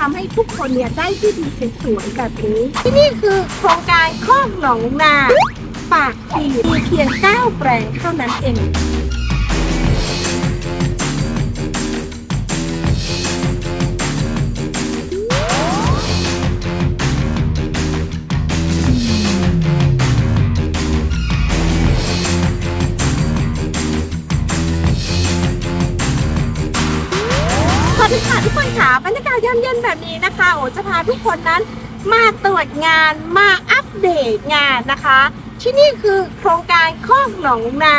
ทำให้ทุกคนเนี่ยได้ที่ดินสวยๆแบบนี้ ที่นี่คือโครงการคอกหนองนา ปากพีมีเพียง9แปลงเท่านั้นเอง วัสดีค่ะทุกคนค่ะบรรยากาศยามเย็นแบบนี้นะคะโอจะพาทุกคนนั้นมาตรวจงานมาอัปเดตงานนะคะ ที่นี่คือโครงการคอกหนองนา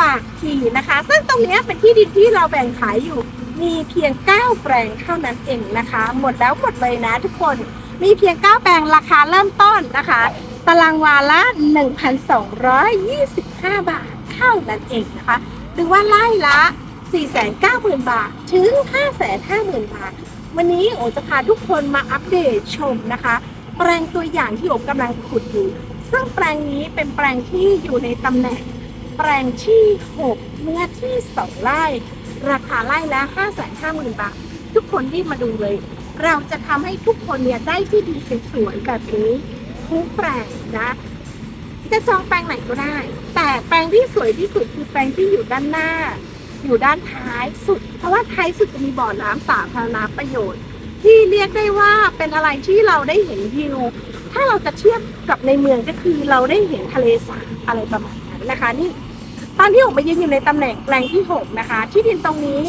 ปากพีนะคะ ซึ่งตรงนี้เป็นที่ดินที่เราแบ่งขายอยู่ มีเพียง 9 แปลงเท่านั้นเองนะคะ หมดแล้วหมดเลยนะทุกคนมีเพียง 9 แปลงราคาเริ่มต้นนะคะ ตารางวาละ 1,225 บาทเท่านั้นเองนะคะหรือว่าไล่ละ 490,000 บาท ถึง 550,000 บาท วันนี้โอจะพาทุกคนมาอัปเดตชมนะคะ แปลงตัวอย่างที่โอกำลังขุดอยู่ ซึ่งแปลงนี้เป็นแปลงที่อยู่ในตำแหน่ง แปลงที่ 6 เนื้อที่ 2 ไร่ ราคาไร่ละ 550,000 บาท ทุกคนรีบมาดูเลย เราจะทำให้ทุกคนเนี่ยได้ที่ดินสวยๆแบบนี้ทุกแปลงนะจะจองแปลงไหนก็ได้ แต่แปลงที่สวยที่สุดคือแปลงที่อยู่ด้านหน้า อยู่ด้านท้ายสุด เพราะว่าท้ายสุดจะมีบ่อน้ำสาธารณประโยชน์ ที่เรียกได้ว่าเป็นอะไรที่เราได้เห็นวิวถ้าเราจะเทียบกับในเมืองก็คือเราได้เห็นทะเลสาบอะไรประมาณนั้นนะคะนี่ตอนที่ผมมายืนอยู่ในตำแหน่งแปลงที่ 6 นะคะ ที่ดินตรงนี้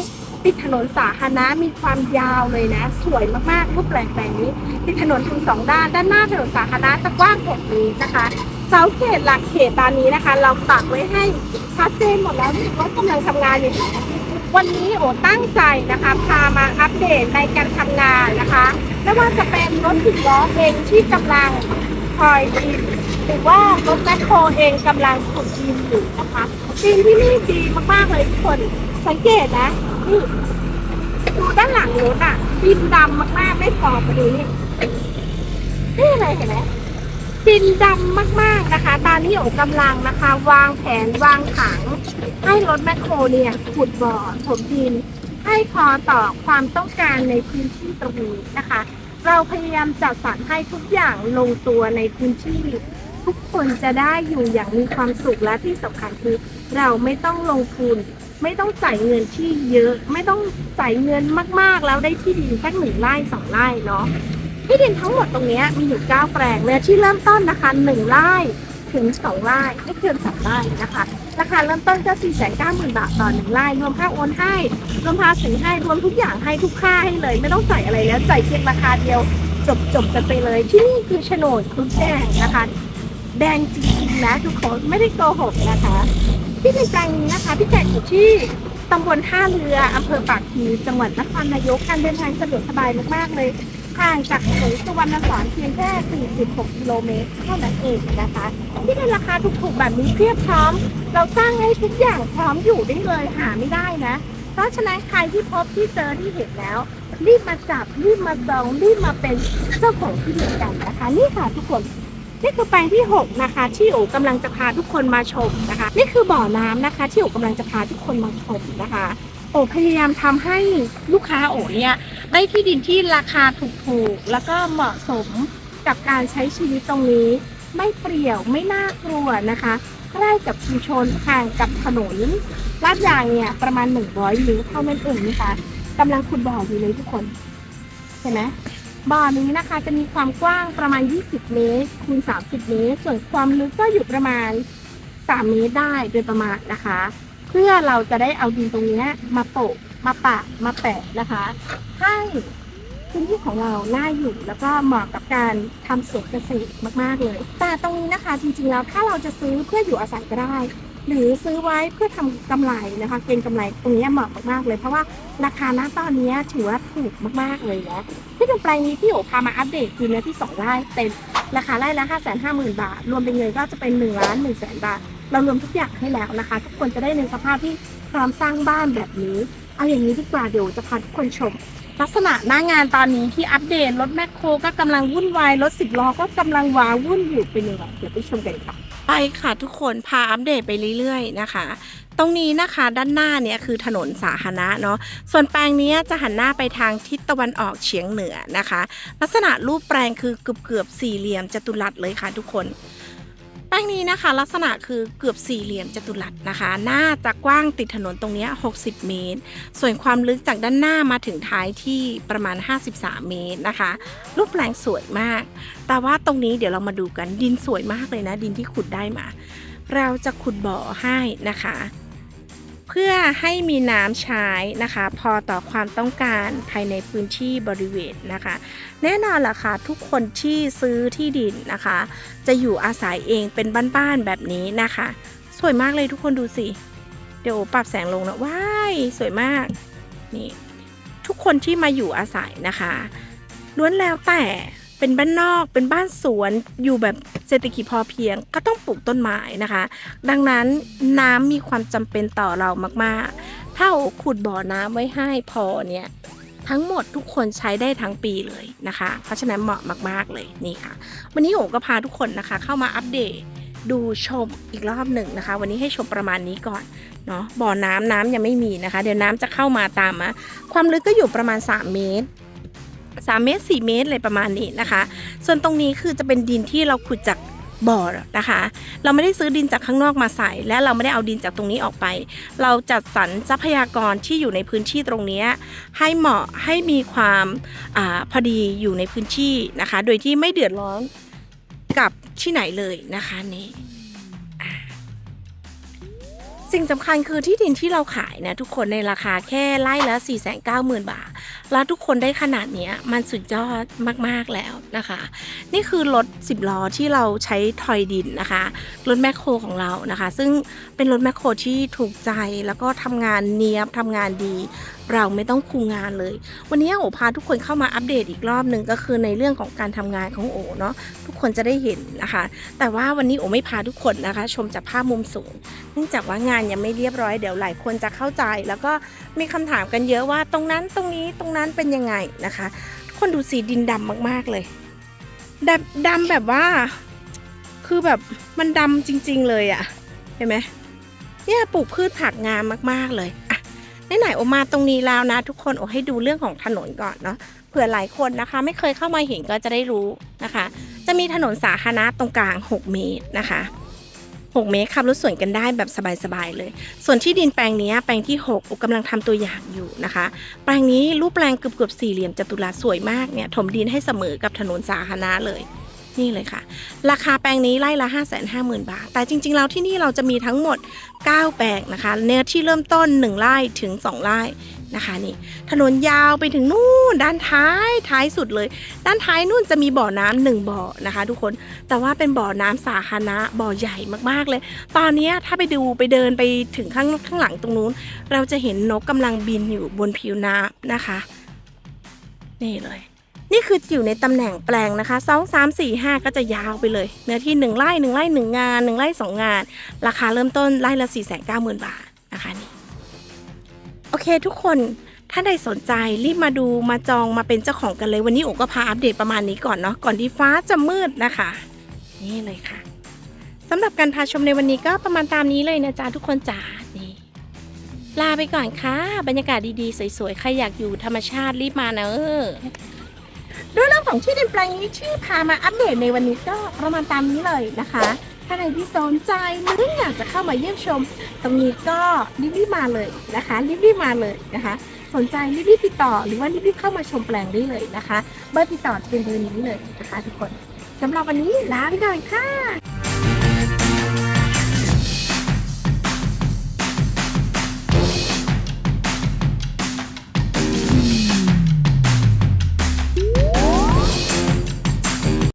ติดถนนสาธารณะมีความยาวเลยนะ สวยมากๆรูปแปลงแปลงนี้ ติดถนนทั้งสองด้าน ด้านหน้าถนนสาธารณะจะกว้าง6เมตรนะคะ เสาเขตหลักเขตตอนนี้นะคะ เราปักไว้ให้ชัดเจนหมดแล้วว่ากำลังทำงานอยู่วันนี้โอตั้งใจนะคะพามาอัปเดตในการทำงานนะคะไม่ว่าจะเป็นรถสิบล้อเองที่กำลังคอยดินหรือว่ารถแมคโครเองกำลังขุดดินอยู่นะคะดินที่นี่ดีมากๆเลยทุกคนสังเกตนะนี่ดูด้านหลังรถอะดินดำมากๆไม่พอมาดูนี่นี่อะไรเห็นไหม ดินดำมากๆนะคะ ตอนนี้โอกำลังนะคะ วางแผนวางถัง ให้รถแมคโครเนี่ยขุดบ่อถมดิน ให้พอต่อความต้องการในพื้นที่ตรงนี้นะคะ เราพยายามจัดสรรให้ทุกอย่างลงตัวในพื้นที่ทุกคนจะได้อยู่อย่างมีความสุขและที่สำคัญคือเราไม่ต้องลงทุน ไม่ต้องจ่ายเงินที่เยอะ ไม่ต้องจ่ายเงินมากๆ แล้วได้ที่ดินสักหนึ่งไร่สองไร่เนาะ ที่ดินทั้งหมดตรงนี้มีอยู่ 9 แปลงเนื้อที่เริ่มต้นนะคะ 1 ไร่ถึง 2 ไร่ไม่เกิน3ไร่นะคะ ราคาเริ่มต้นก็ 4 9 0 0 0 0 บาทต่อ 1 ไร่ รวมค่าโอนให้ รวมภาษีให้ รวมทุกอย่างให้ทุกค่าให้เลย ไม่ต้องจ่ายอะไรแล้วจ่ายเพียงราคาเดียว จบจบกันไปเลย ที่นี่คือโฉนดคุณแดงนะคะ แดงจริงๆนะทุกคนไม่ได้โกหกนะคะที่ดินแปลงนี้นะคะพี่แจกอยู่ที่ตำบลท่าเรืออำเภอปากพีจังหวัดนครนายกการเดินทางสะดวกสบายมากๆเลย ห่างจากถนนสุวรรณสอนเพียงแค่ 46 กิโลเมตรเท่านั้นเองนะคะ ที่ในราคาถูกๆแบบนี้เพียบพร้อม เราสร้างให้ทุกอย่างพร้อมอยู่ได้เลยหาไม่ได้นะ เพราะฉะนั้นใครที่พบที่เจอที่เห็นแล้ว รีบมาจับรีบมาจองรีบมาเป็นเจ้าของที่ดินกันนะคะ นี่ค่ะทุกคนนี่คือแปลงที่ 6 นะคะ ที่โอกำลังจะพาทุกคนมาชมนะคะ นี่คือบ่อน้ำนะคะ ที่โอกำลังจะพาทุกคนมาชมนะคะ โอพยายามทำให้ลูกค้าโอเนี่ย ได้ที่ดินที่ราคาถูกๆ แล้วก็เหมาะสมกับการใช้ชีวิตตรงนี้ ไม่เปรี่ยวไม่น่ากลัวนะคะใกล้กับชุมชนห่างกับถนนลาดยางเนี่ยประมาณ 100เมตรเท่านั้นเองนะคะกำลังขุดบ่ออยู่เลยทุกคนเห็นไหมบ่อนี้นะคะจะมีความกว้างประมาณ 20 เมตรคูณ 30 เมตร ส่วนความลึกก็อยู่ประมาณ 3 เมตรได้โดยประมาณนะคะ เพื่อเราจะได้เอาดินตรงนี้มาโปะ มาปะมาแปะนะคะ ให้พื้นที่ของเราน่าอยู่แล้วก็เหมาะกับการทำสวนเกษตรมาก ๆ เลย แต่ตรงนี้นะคะจริงๆแล้วถ้าเราจะซื้อเพื่ออยู่อาศัยก็ได้ หรือซื้อไว้เพื่อทำกำไรนะคะเก็งกำไรตรงนี้เหมาะมากๆเลย เพราะว่าราคาณตอนนี้ถือว่าถูกมากๆเลยนะที่ดินแปลงนี้ที่โอพามาอัปเดตคือเนื้อที่ 2ไร่เต็มราคาไร่ละ5 5 0 0 0 0 บาท รวมเป็นเงินก็จะเป็น1ล้าน1แสนบาท เรารวมทุกอย่างให้แล้วนะคะ ทุกคนจะได้ในสภาพที่พร้อมสร้างบ้านแบบนี้ เอาอย่างนี้ดีกว่าเดี๋ยวจะพาทุกคนชม ลักษณะหน้างานตอนนี้ที่อัปเดตรถแมคโครก็กำลังวุ่นวายรถสิบล้อก็กำลังว้าวุ่นอยู่เป็นยังไงเดี๋ยวไปชมกันค่ะไปค่ะทุกคนพาอัปเดตไปเรื่อยๆนะคะ ตรงนี้นะคะด้านหน้าเนี่ยคือถนนสาธารณะเนาะส่วนแปลงนี้จะหันหน้าไปทางทิศตะวันออกเฉียงเหนือนะคะ ลักษณะรูปแปลงคือเกือบเกือบๆสี่เหลี่ยมจัตุรัสเลยค่ะทุกคน แปลงนี้นะคะ ลักษณะคือเกือบสี่เหลี่ยมจัตุรัสนะคะ น่าจะกว้างติดถนนตรงนี้ 60 เมตร ส่วนความลึกจากด้านหน้ามาถึงท้ายที่ประมาณ 53 เมตรนะคะ รูปแปลงสวยมาก แต่ว่าตรงนี้เดี๋ยวเรามาดูกันดินสวยมากเลยนะ ดินที่ขุดได้มา เราจะขุดบ่อให้นะคะ เพื่อให้มีน้ำใช้นะคะ พอต่อความต้องการภายในพื้นที่บริเวณนะคะ แน่นอนล่ะค่ะทุกคนที่ซื้อที่ดินนะคะ จะอยู่อาศัยเองเป็นบ้านๆแบบนี้นะคะ สวยมากเลยทุกคนดูสิ เดี๋ยวปรับแสงลงนะว้ายสวยมากนี่ทุกคนที่มาอยู่อาศัยนะคะล้วนแล้วแต่ เป็นบ้านนอกเป็นบ้านสวนอยู่แบบเศรษฐกิจพอเพียง ก็ต้องปลูกต้นไม้นะคะ ดังนั้นน้ำมีความจำเป็นต่อเรามากๆ ถ้าโอขุดบ่อน้ำไว้ให้พอเนี่ยทั้งหมดทุกคนใช้ได้ทั้งปีเลยนะคะ เพราะฉะนั้นเหมาะมากๆเลยนี่ค่ะ วันนี้โอก็พาทุกคนนะคะ เข้ามาอัปเดตดูชมอีกรอบหนึ่งนะคะ วันนี้ให้ชมประมาณนี้ก่อนเนาะบ่อน้ำน้ำยังไม่มีนะคะ เดี๋ยวน้ำจะเข้ามาตามมาความลึกก็อยู่ประมาณ 3 เมตร 3 เมตร 4 เมตรอะไรประมาณนี้นะคะ ส่วนตรงนี้คือจะเป็นดินที่เราขุดจากบ่อนะคะ เราไม่ได้ซื้อดินจากข้างนอกมาใส่ และเราไม่ได้เอาดินจากตรงนี้ออกไป เราจัดสรรทรัพยากรที่อยู่ในพื้นที่ตรงนี้ ให้เหมาะให้มีความอาพอดีอยู่ในพื้นที่นะคะ โดยที่ไม่เดือดร้อนกับที่ไหนเลยนะคะนี่ สิ่งสำคัญคือที่ดินที่เราขายนะทุกคนในราคาแค่ไร่ละ 4 9 0 0 0 0 บาท แล้วทุกคนได้ขนาดนี้มันสุดยอดมากๆแล้วนะคะ นี่คือรถ 10 ล้อที่เราใช้ถอยดินนะคะรถแมคโครของเรานะคะ ซึ่งเป็นรถแมคโครที่ถูกใจแล้วก็ทำงานเนียบทำงานดีเราไม่ต้องคุมงานเลย วันนี้โอพาทุกคนเข้ามาอัปเดตอีกรอบหนึ่งก็คือในเรื่องของการทำงานของโอเนาะทุกคนจะได้เห็นนะคะ แต่ว่าวันนี้โอไม่พาทุกคนนะคะ ชมจากภาพมุมสูง เนื่องจากว่างานยังไม่เรียบร้อยเดี๋ยวหลายคนจะเข้าใจ แล้วก็มีคำถามกันเยอะว่าตรงนั้นตรงนี้ตรงนั้นเป็นยังไงนะคะ คนดูสีดินดำมากๆเลยดำดำแบบว่า คือแบบมันดำจริง ๆ เลยอะ่ะเห็นไหมเนี่ยปลูกพืชผักงามมากๆเลยอะไหนๆโอมาตรงนี้แล้วนะ ทุกคนโอให้ดูเรื่องของถนนก่อนเนาะเผื่อหลายคนนะคะ ไม่เคยเข้ามาเห็นก็จะได้รู้นะคะ จะมีถนนสาธารณะตรงกลาง 6 เมตรนะคะ 6 เมตรขับรถสวนกันได้แบบสบายๆเลย ส่วนที่ดินแปลงนี้แปลงที่6โอกำลังทำตัวอย่างอยู่นะคะ แปลงนี้รูปแปลงเกือบๆสี่เหลี่ยมจัตุรัสสวยมากเนี่ยถมดินให้เสมอกับถนนสาธารณะเลยนี่เลยค่ะ ราคาแปลงนี้ไร่ละ 5 5 0 0 0 0 บาท แต่จริง ๆ แล้วที่นี่เราจะมีทั้งหมด 9 แปลงนะคะ เนื้อที่เริ่มต้น 1 ไร่ถึง 2 ไร่ นะคะนี่ถนนยาวไปถึงนู่นด้านท้ายท้ายสุดเลย ด้านท้ายนู่นจะมีบ่อน้ำหนึ่งบ่อนะคะ ทุกคนแต่ว่าเป็นบ่อน้ำสาธารณะบ่อใหญ่มากๆเลย ตอนนี้ถ้าไปดูไปเดินไปถึงข้างข้างหลังตรงนู้น เราจะเห็นนกกำลังบินอยู่บนผิวน้ำนะคะ นี่เลยนี่คืออยู่ในตำแหน่งแปลงนะคะสองสามสี่ห้าก็จะยาวไปเลย เนื้อที่หนึ่งไร่หนึ่งไร่หนึ่งงานหนึ่งไร่สองงาน ราคาเริ่มต้นไร่ละสี่แสนเก้าหมื่นบาทนะคะนี่ ทุกคนถ้าใดสนใจรีบมาดูมาจองมาเป็นเจ้าของกันเลยวันนี้โอก็พาอัปเดตประมาณนี้ก่อนเนาะก่อนที่ฟ้าจะมืดนะคะ นี่เลยค่ะสำหรับการพาชมในวันนี้ก็ประมาณตามนี้เลยนะจ๊ะทุกคนจ๋านี่ลาไปก่อนค่ะ บรรยากาศดีๆ สวยๆ ใครอยากอยู่ธรรมชาติรีบมานะเออด้วยเรื่องของที่ดินแปลงนี้ที่พามาอัปเดตในวันนี้ก็ประมาณตามนี้เลยนะคะ ถ้าใครที่สนใจหรืออยากจะเข้ามาเยี่ยมชม ตรงนี้ก็รีบๆมาเลยนะคะรีบๆมาเลยนะคะ สนใจรีบๆติดต่อ หรือว่ารีบๆเข้ามาชมแปลงได้เลยนะคะ เบอร์ติดต่อจะเป็นเบอร์นี้เลยนะคะทุกคนสำหรับวันนี้ลาไปก่อนค่ะ